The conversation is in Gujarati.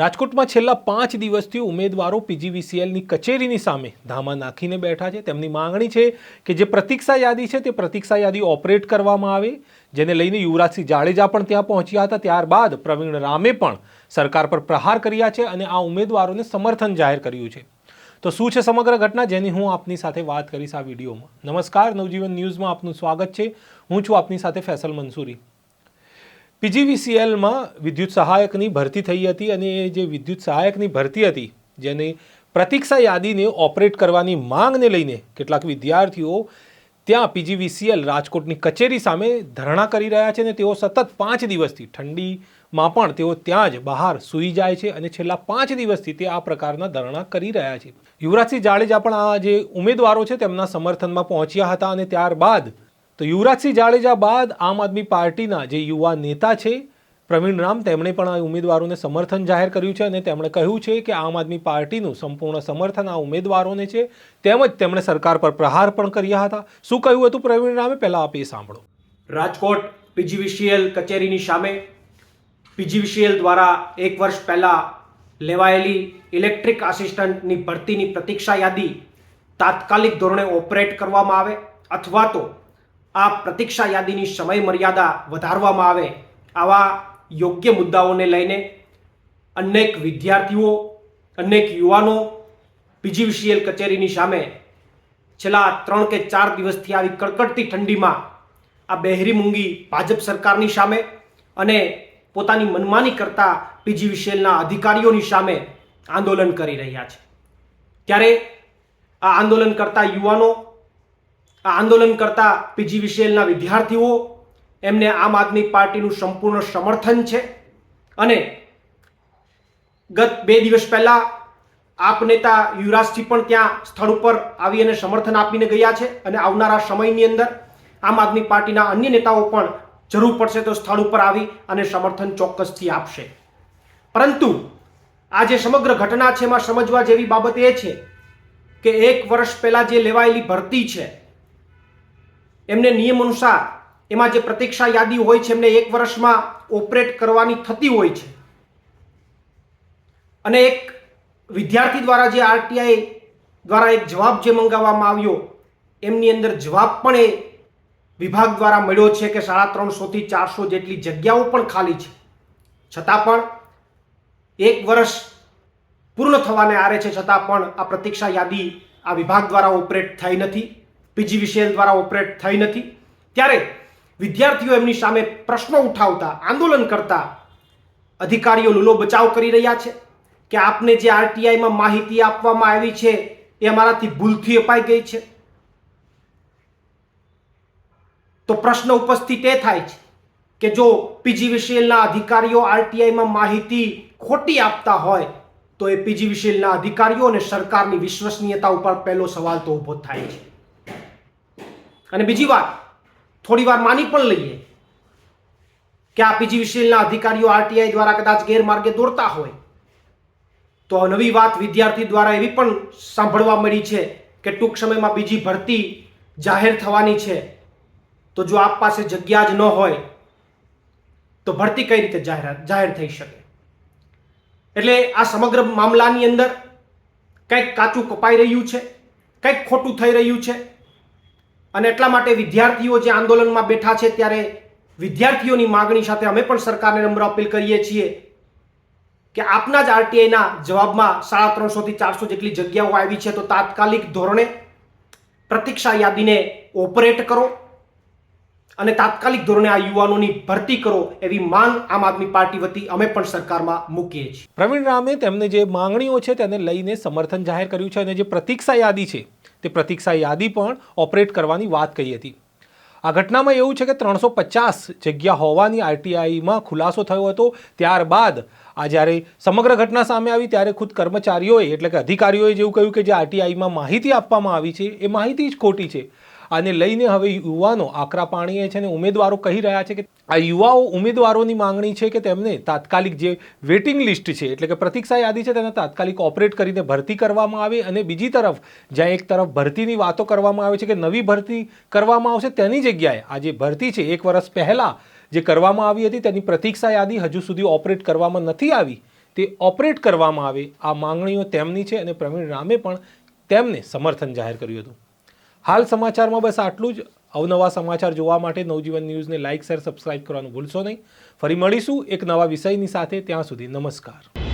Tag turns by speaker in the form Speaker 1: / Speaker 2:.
Speaker 1: રાજકોટમાં છેલ્લા પાંચ દિવસથી ઉમેદવારો પીજીવીસીએલની કચેરીની સામે ધામા નાખીને બેઠા છે. તેમની માંગણી છે કે જે પ્રતીક્ષા યાદી છે તે પ્રતીક્ષા યાદી ઓપરેટ કરવામાં આવે, જેને લઈને યુવરાજસિંહ જાડેજા પણ ત્યાં પહોંચ્યા હતા. ત્યારબાદ પ્રવીણ રામે પણ સરકાર પર પ્રહાર કર્યા છે અને આ ઉમેદવારોને સમર્થન જાહેર કર્યું છે. તો શું છે સમગ્ર ઘટના? જેની હું આપની સાથે વાત કરીશ આ વિડીયોમાં. નમસ્કાર. નવજીવન ન્યૂઝમાં આપનું સ્વાગત છે. હું છું આપની સાથે ફેસલ મંસૂરી. પીજીવીસીએલમાં વિદ્યુત સહાયકની ભરતી થઈ હતી અને એ જે વિદ્યુત સહાયકની ભરતી હતી, જેને પ્રતીક્ષા યાદીને ઓપરેટ કરવાની માંગને લઈને કેટલાક વિદ્યાર્થીઓ ત્યાં પીજીવીસીએલ રાજકોટની કચેરી સામે ધરણા કરી રહ્યા છે અને તેઓ સતત પાંચ દિવસથી ઠંડીમાં પણ તેઓ ત્યાં જ બહાર સૂઈ જાય છે અને છેલ્લા પાંચ દિવસથી તે આ પ્રકારના ધરણા કરી રહ્યા છે. યુવરાજસિંહ જાડેજા પણ આ જે ઉમેદવારો છે તેમના સમર્થનમાં પહોંચ્યા હતા અને ત્યારબાદ તો યુવરાજસિંહ જાડેજા બાદ આમ આદમી પાર્ટીના જે યુવા નેતા છે, પ્રવીણ રામ, તેમણે પણ આ ઉમેદવારોને સમર્થન જાહેર કર્યું છે અને તેમણે કહ્યું છે કે આમ આદમી પાર્ટીનું સંપૂર્ણ સમર્થન આ ઉમેદવારોને છે, તેમજ તેમણે સરકાર પર પ્રહાર પણ કર્યા હતા. શું કહ્યું હતું પ્રવીણ રામે? પહેલાં આપ એ સાંભળો.
Speaker 2: રાજકોટ પીજીવીસીએલ કચેરીની સામે પીજીવીસીએલ દ્વારા એક વર્ષ પહેલાં લેવાયેલી ઇલેક્ટ્રિક આસિસ્ટન્ટની ભરતીની પ્રતીક્ષા યાદી તાત્કાલિક ધોરણે ઓપરેટ કરવામાં આવે અથવા તો આ પ્રતીક્ષા યાદીની સમય મર્યાદા વધારવામાં આવે આવા યોગ્ય મુદ્દાઓને લઈને અનેક વિદ્યાર્થીઓ, અનેક યુવાનો પીજીવીસીએલ કચેરીની સામે છેલ્લા ત્રણ કે ચાર દિવસથી આવી કડકડતી ઠંડીમાં આ બહેરી મૂંગી ભાજપ સરકારની સામે અને પોતાની મનમાની કરતા પીજીવીસીએલના અધિકારીઓની સામે આંદોલન કરી રહ્યા છે. ત્યારે આ આંદોલન કરતા યુવાનો આ આંદોલન કરતા પીજીવીસીએલના વિદ્યાર્થીઓ, એમને આમ આદમી પાર્ટીનું સંપૂર્ણ સમર્થન છે. અને ગત બે દિવસ પહેલા આપ નેતા યુવરાજસિંહ પણ ત્યાં સ્થળ ઉપર આવી અને સમર્થન આપીને ગયા છે અને આવનારા સમયની અંદર આમ આદમી પાર્ટીના અન્ય નેતાઓ પણ જરૂર પડશે તો સ્થળ ઉપર આવી અને સમર્થન ચોક્કસથી આપશે. પરંતુ આ જે સમગ્ર ઘટના છે, એમાં સમજવા જેવી બાબત એ છે કે એક વર્ષ પહેલા જે લેવાયેલી ભરતી છે એમને નિયમ અનુસાર એમાં જે પ્રતીક્ષા યાદી હોય છે, એમને એક વર્ષમાં ઓપરેટ કરવાની થતી હોય છે. અને એક વિદ્યાર્થી દ્વારા જે આરટીઆઈ દ્વારા એક જવાબ જે મંગાવવામાં આવ્યો, એમની અંદર જવાબ પણ એ વિભાગ દ્વારા મળ્યો છે કે સાડા ત્રણસોથી ચારસો જેટલી જગ્યાઓ પણ ખાલી છે. છતાં પણ એક વર્ષ પૂર્ણ થવાને આરે છે, છતાં પણ આ પ્રતીક્ષા યાદી આ વિભાગ દ્વારા ઓપરેટ થઈ નથી. પીજીવીસીએલ દ્વારા ઓપરેટ થઈ નથી. ત્યારે વિદ્યાર્થીઓ એમની સામે પ્રશ્નો ઉઠાવતા, આંદોલન કરતા અધિકારીઓ લૂલો બચાવ કરી રહ્યા છે. કે આપને જે આરટીઆઈમાં માહિતી આપવામાં આવી છે એ અમારાથી ભૂલથી અપાઈ ગઈ છે. તો પ્રશ્ન ઉપસ્થિત એ થાય છે કે જો પીજીવીસીએલના અધિકારીઓ આરટીઆઈમાં માહિતી ખોટી આપતા હોય, તો એ પીજીવીસીએલના અધિકારીઓ અને સરકારની વિશ્વસનીયતા ઉપર પહેલો સવાલ તો ઊભો થાય છે. અને બીજી વાત, થોડી વાર માની પણ લઈએ કે આ પીજીવીસીએલના અધિકારીઓ આરટીઆઈ દ્વારા કદાચ ગેરમાર્ગે દોરતા હોય, તો નવી વાત વિદ્યાર્થી દ્વારા એવી પણ સાંભળવા મળી છે કે ટૂંક સમયમાં બીજી ભરતી જાહેર થવાની છે. તો જો આપ પાસે જગ્યા જ ન હોય, તો ભરતી કઈ રીતે જાહેર જાહેર થઈ શકે? એટલે આ સમગ્ર મામલાની અંદર કંઈક કાચું કપાઈ રહ્યું છે, કંઈક ખોટું થઈ રહ્યું છે અને એટલા માટે વિદ્યાર્થીઓ જે આંદોલનમાં બેઠા છે ત્યારે વિદ્યાર્થીઓની માગણી સાથે અમે પણ સરકારને નમ્ર અપીલ કરીએ છીએ કે આપના જ આરટીઆઈના જવાબમાં સાડા ત્રણસોથી ચારસો જેટલી જગ્યાઓ આવી છે તો તાત્કાલિક ધોરણે પ્રતીક્ષા યાદીને ઓપરેટ કરો અને તાત્કાલિક ધોરણે આ યુવાનોની ભરતી કરો એવી માંગ આમ આદમી પાર્ટી વતી અમે પણ સરકારમાં મૂકીએ છીએ.
Speaker 1: પ્રવીણ રામે તેમને જે માંગણીઓ છે તેને લઈને સમર્થન જાહેર કર્યું છે અને જે પ્રતીક્ષા યાદી છે તે પ્રતીક્ષા યાદી પણ ઓપરેટ કરવાની વાત કહી હતી. આ ઘટનામાં એવું છે કે ત્રણસો પચાસ જગ્યા હોવાની આરટીઆઈમાં ખુલાસો થયો હતો. ત્યારબાદ આ જ્યારે સમગ્ર ઘટના સામે આવી, ત્યારે ખુદ કર્મચારીઓએ એટલે કે અધિકારીઓએ જેવું કહ્યું કે જે આરટીઆઈમાં માહિતી આપવામાં આવી છે, એ માહિતી જ ખોટી છે. આને લઈને હવે યુવાનો આકરા પાણીએ છે અને ઉમેદવારો કહી રહ્યા છે કે આ યુવાઓ ઉમેદવારોની માંગણી છે કે તેમને તાત્કાલિક જે વેટિંગ લિસ્ટ છે, એટલે કે પ્રતીક્ષા યાદી છે, તેને તાત્કાલિક ઓપરેટ કરીને ભરતી કરવામાં આવે અને બીજી તરફ જ્યાં એક તરફ ભરતીની વાતો કરવામાં આવે છે કે નવી ભરતી કરવામાં આવશે તેની જગ્યાએ આ જે ભરતી છે. એક વર્ષ પહેલાં જે કરવામાં આવી હતી તેની પ્રતીક્ષા યાદી હજુ સુધી ઓપરેટ કરવામાં નથી આવી. તે ઓપરેટ કરવામાં આવે આ માંગણીઓ તેમની છે અને પ્રવીણ રામે પણ તેમને સમર્થન જાહેર કર્યું હતું. હાલ સમાચારમાં બસ આટલું જ. અવનવા સમાચાર જોવા માટે નવજીવન ન્યૂઝને લાઇક, શેર, સબસ્ક્રાઇબ કરવાનું ભૂલશો નહીં. ફરી મળીશું એક નવા વિષયની સાથે. ત્યાં સુધી નમસ્કાર.